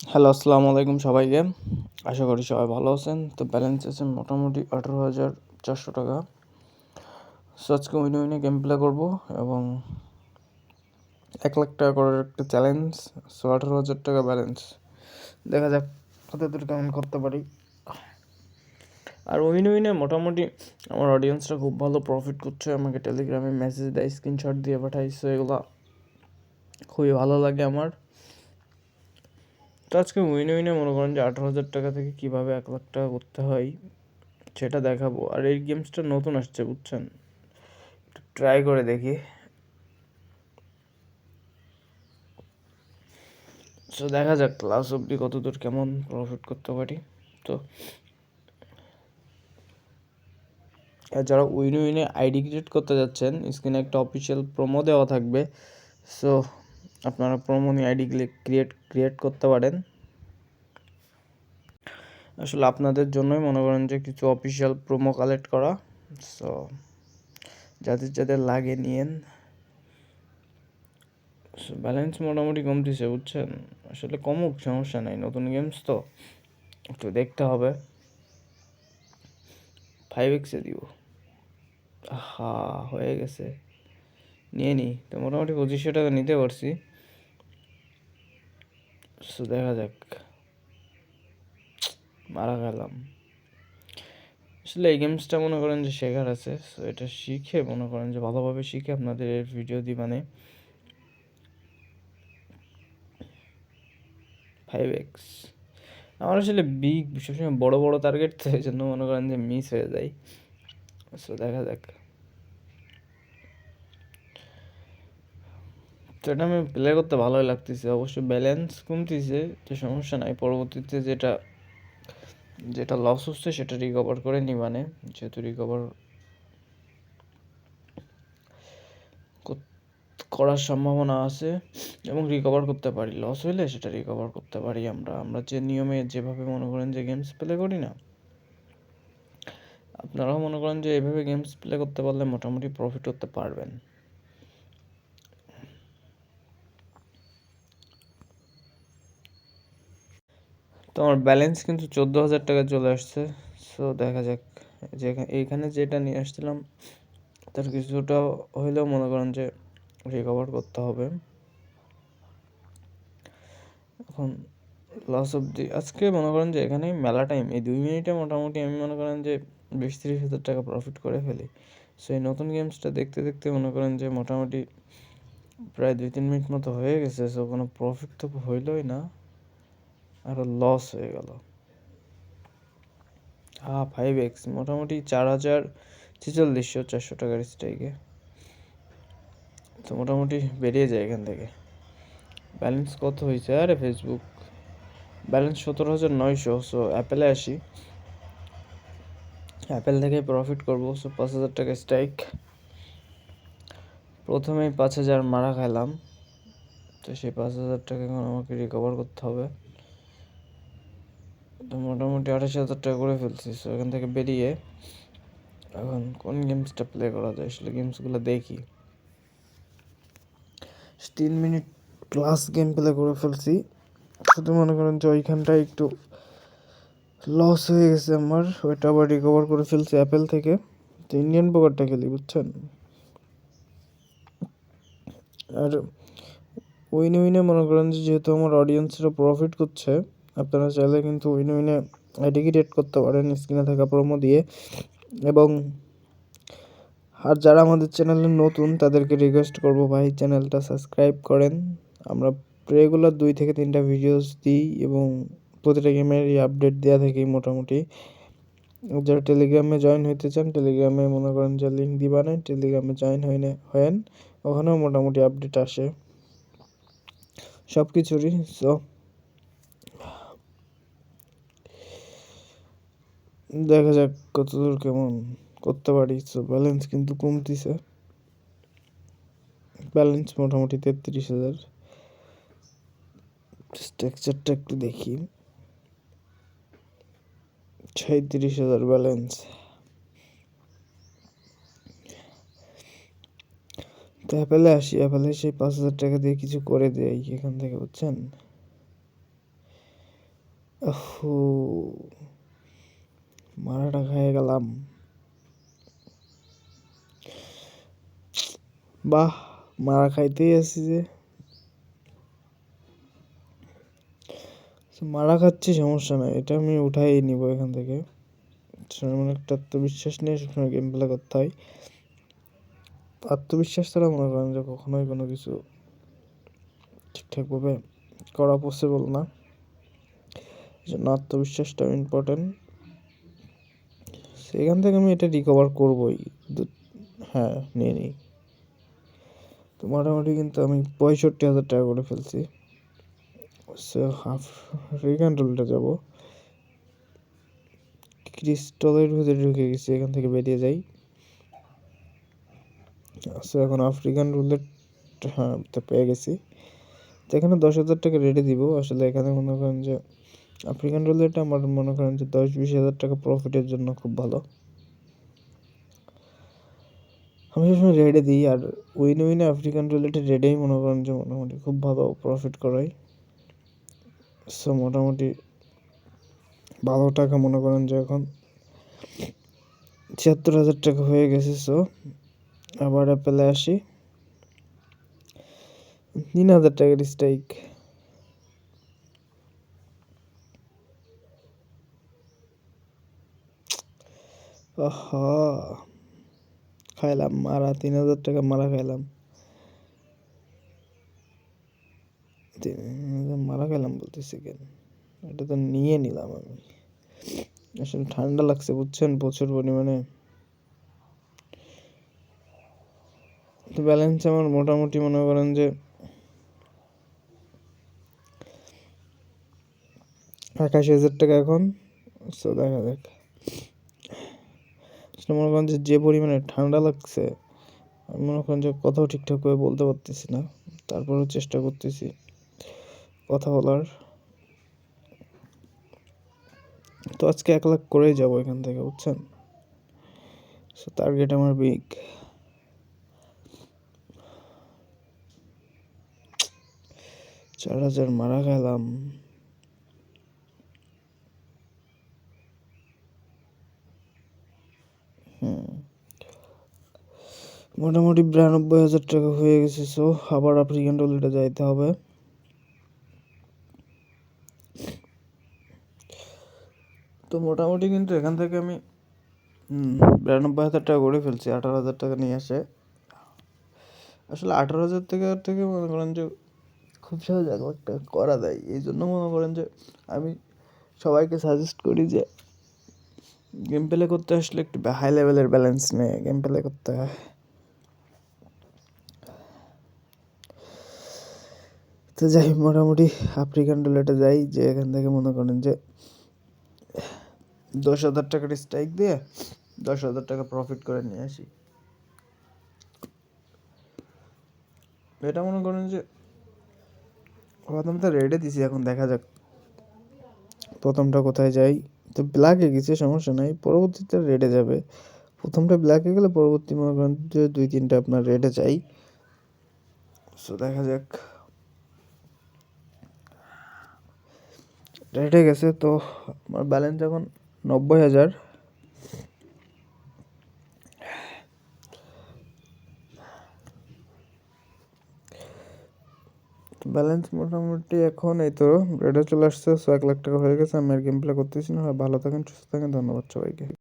Hello, আসসালামু আলাইকুম সবাইকে। আশা করি সবাই ভালো আছেন। তো ব্যালেন্স আছে মোটামুটি আঠারো হাজার চারশো টাকা। সো আজকে উইনে উইনে গেম প্লে করব এবং এক লাখ টাকা করার একটা চ্যালেঞ্জ সো আঠারো হাজার টাকা ব্যালেন্স দেখা যাক কত দূর কেমন করতে পারি। আর উইনে উইনে মোটামুটি আমার অডিয়েন্সরা খুব ভালো প্রফিট করছে। আমাকে টেলিগ্রামে মেসেজ দেয় স্ক্রিনশট দিয়ে পাঠাইছে। এগুলো খুবই ভালো লাগে আমার। তো আজকে উইনে উইনে মনে করেন যে আঠারো হাজার টাকা থেকে কীভাবে এক লাখ টাকা করতে হয়, সেটা দেখাবো। আর এই গেমসটা নতুন আসছে, বুঝছেন? একটু ট্রাই করে দেখি। তো দেখা যাক ক্লাস অবধি কত দূর কেমন প্রফিট করতে পারি। তো, আর যারা উইন উইনে আইডি ক্রিয়েট করতে যাচ্ছেন স্ক্রিনে একটা অফিসিয়াল প্রোমো দেওয়া থাকবে। সো আপনারা প্রোমো নিয়ে আইডি ক্রিয়েট ক্রিয়েট করতে পারেন। আসলে আপনাদের জন্যই মনে করেন যে কিছু অফিসিয়াল প্রোমো কালেক্ট করা। সো, যাদের যাদের লাগে নিয়েন। ব্যালেন্স মোটামুটি কমতেছে, বুঝছেন? আসলে কমুক, সমস্যা নাই। নতুন গেমস তো, একটু দেখতে হবে। ফাইভ এক্সে দিব। হা হয়ে গেছে। নিয়ে নিই তো মোটামুটি পঁচিশশো টাকা নিতে পারছি। দেখা যাক। মারা গেলাম। আসলে এই গেমসটা মনে করেন যে শেখার আছে। সো এটা শিখে মনে করেন যে ভালোভাবে শিখে আপনাদের ভিডিও দিই মানে ফাইভ এক্স আমার আসলে বিগ সবসময় বড় বড় টার্গেট তো এই জন্য মনে করেন যে মিস হয়ে যায় সো দেখা যাক। আমি প্লে করতে ভালোই লাগতেছে। অবশ্য ব্যালেন্স কমতেছে যে সমস্যা নাই। পরবর্তীতে যেটা যেটা লস হচ্ছে সেটা রিকভার করে নি মানে। যেহেতু রিকভার করার সম্ভাবনা আছে এবং রিকভার করতে পারি। লস হইলে সেটা রিকভার করতে পারি আমরা। আমরা যে নিয়মে যেভাবে মনে করেন যে গেমস প্লে করি না, আপনারাও মনে করেন যে এভাবে গেমস প্লে করতে পারলে মোটামুটি প্রফিট করতে পারবেন। তো আমার ব্যালেন্স কিন্তু চোদ্দ হাজার টাকা চলে আসছে। সো দেখা যাক। যে এইখানে যেটা নিয়ে আসছিলাম, তার কিছুটা হইলেও মনে করেন যে রিকভার করতে হবে। এখন লস অব্দি আজকে মনে করেন যে এখানে মেলা টাইম এই দুই মিনিটে মোটামুটি আমি মনে করেন যে বিশ তিরিশ হাজার টাকা প্রফিট করে ফেলি। সো এই নতুন গেমসটা দেখতে দেখতে মনে করেন যে মোটামুটি প্রায় দুই তিন মিনিট মতো হয়ে গেছে। সো কোনো প্রফিট তো হইলই না। আরও লস হয়ে গেল। হ্যাঁ ফাইভ এক্স মোটামুটি চার হাজার ছেচল্লিশশো চারশো টাকার স্ট্রাইকে তো মোটামুটি বেরিয়ে যায় এখান থেকে। ব্যালেন্স কত হয়েছে? আরে ফেসবুক ব্যালেন্স সতেরো হাজার নয়শো সো অ্যাপেলে আসি। অ্যাপেল থেকে প্রফিট করব সো পাঁচ হাজার টাকা স্ট্রাইক প্রথমেই পাঁচ হাজার মারা খাইলাম, তো সেই পাঁচ হাজার টাকা এখন আমাকে রিকভার করতে হবে। মোটামুটি আঠাশ হাজার টাকা করে ফেলছি সো এখান থেকে বেরিয়ে এখন কোন গেমসটা প্লে করা যায় আসলে গেমসগুলো দেখি। তিন মিনিট ক্লাস গেম প্লে করে ফেলছি, শুধু মনে করেন যে ওইখানটায় একটু লস হয়ে গেছে আমার, ওইটা আবার রিকভার করে ফেলছি অ্যাপেল থেকে, তো ইন্ডিয়ান পোকারটা খেলি, বুঝছেন? আর উইনে উইনে মনে করেন যে যেহেতু আমার অডিয়েন্সরা প্রফিট করছে আপনারা চাইলে কিন্তু উইনে উইনে আইডি ক্রিয়েট করতে পারেন স্ক্রিনে থাকা প্রোমো দিয়ে। এবং আর যারা আমাদের চ্যানেলে নতুন, তাদেরকে রিকোয়েস্ট করব, ভাই চ্যানেলটা সাবস্ক্রাইব করেন। আমরা রেগুলার দুই থেকে তিনটা ভিডিওস দিই এবং প্রতিটা গেমেরই আপডেট দেওয়া থাকি মোটামুটি। যারা টেলিগ্রামে জয়েন হইতে চান টেলিগ্রামে মনে করেন যে লিঙ্ক দিবা নেই টেলিগ্রামে জয়েন হয়ে হয়েন, ওখানেও মোটামুটি আপডেট আসে। সব কিছুরই সো দেখা যাক কতদূর কেমন করতে পারি। সো ব্যালেন্স কিন্তু কমতিছে। ব্যালেন্স মোটামুটি তেত্রিশ হাজার। স্ট্রাকচারটা একটু দেখি। ছয়ত্রিশ হাজার ব্যালেন্স তো অ্যাপেলে আসি। অ্যাপেলে সেই পাঁচ হাজার টাকা দিয়ে কিছু করে দেয় এখান থেকে, বুঝছেন? ওহো। মারাটা খেয়ে গেলাম। বাহ, মারা খাইতেই আছি যে। মারা খাচ্ছি, সমস্যা নাই। এটা আমি উঠাই নিব এখান থেকে। একটা আত্মবিশ্বাস নিয়ে সবসময় গেম প্লে করতে হয়। আত্মবিশ্বাস ছাড়া মনে করেন যে কখনোই কোনো কিছু ঠিকঠাকভাবে করা পসিবল না। এই জন্য আত্মবিশ্বাসটাও ইম্পর্টেন্ট সেখান থেকে আমি এটা রিকভার করবোই। হ্যাঁ নিয়ে নিই। তো মোটামুটি কিন্তু আমি পঁয়ষট্টি হাজার টাকা করে ফেলছি। সো হাফ রিগান রুলটা যাব। ক্রিস্টলের ভিতরে ঢুকে গেছি, এখান থেকে বেরিয়ে যাই। সো এখন আফ্রিকান রুলেট হ্যাঁ পেয়ে গেছি। তো এখানে দশ হাজার টাকা রেডি দিব। আসলে এখানে মনে করেন যে আফ্রিকান রুলেট আমার মনে করেন যে দশ বিশ হাজার টাকা প্রফিটের জন্য খুব ভালো। আমি সবসময় রেডে দিই আর উইন উইনে আফ্রিকান রুলেটের রেডেই মনে করেন যে মোটামুটি খুব ভালো প্রফিট করাই সো মোটামুটি ভালো টাকা মনে করেন যে এখন ছিয়াত্তর হাজার টাকা হয়ে গেছে সো আবার অ্যাপেলে আসি। তিন হাজার টাকার স্ট্রাইক খাইলাম। মারা তিন হাজার টাকা মারা খাইলাম। মারা খাইলাম বলতেছি কেন? এটা তো নিয়ে নিলাম আমি। আসলে ঠান্ডা লাগছে, বুঝছেন? প্রচুর পরিমাণে। তো ব্যালেন্স আমার মোটামুটি মনে করেন যে একাশি হাজার টাকা এখন। সো দেখা যাক। মনে করেন যে যে পরিমাণে ঠান্ডা লাগছে, আমি মনে করেন যে কথাও ঠিকঠাক করে বলতে পারতেছি না। তারপরেও চেষ্টা করতেছি কথা বলার। তো আজকে এক লাখ করেই যাব এখান থেকে, বুঝছেন? সো টার্গেট আমার বিগ চার হাজার মারা গেলাম। মোটামুটি বিরানব্বই হাজার টাকা হয়ে গেছে সো আবার আফ্রিকান ডলিটা যাইতে হবে। তো মোটামুটি কিন্তু এখান থেকে আমি বিরানব্বই হাজার টাকা করে ফেলছি, আঠারো হাজার টাকা নিয়ে আসে। আসলে আঠারো হাজার টাকা থেকে মনে করেন যে খুব সহজ এক লাখ টাকা করা দেয় এই জন্য মনে করেন যে আমি সবাইকে সাজেস্ট করি যে গেম প্লে করতে আসলে একটু হাই লেভেলের ব্যালেন্স নেই গেম প্লে করতে হয়। তো যাই, মোটামুটি আফ্রিকান ডুলেটে যাই, যে এখান থেকে মনে করেন যে দশ হাজার টাকার স্ট্রাইক দিয়ে দশ হাজার টাকা প্রফিট করে নিয়ে আসি। এটা মনে করেন যে প্রথম তো রেডে দিছি, এখন দেখা যাক। প্রথমটা কোথায় যাই? তো ব্ল্যাকে গেছে, সমস্যা নাই। পরবর্তীতে রেডে যাবে। প্রথমটা ব্ল্যাকে গেলে পরবর্তী মনে করেন দুই, তিনটা আপনার রেডে যাই। সো দেখা যাক। রেডে গেছে তো, আমার ব্যালেন্স এখন নব্বই হাজার। ব্যালেন্স মোটামুটি এখন এই তো রেডে চলে আসছে এক লাখ টাকা হয়ে গেছে, আমি আর গেম প্লে করতেছি না, ভালো থাকেন, সুস্থ থাকেন, ধন্যবাদ সবাইকে।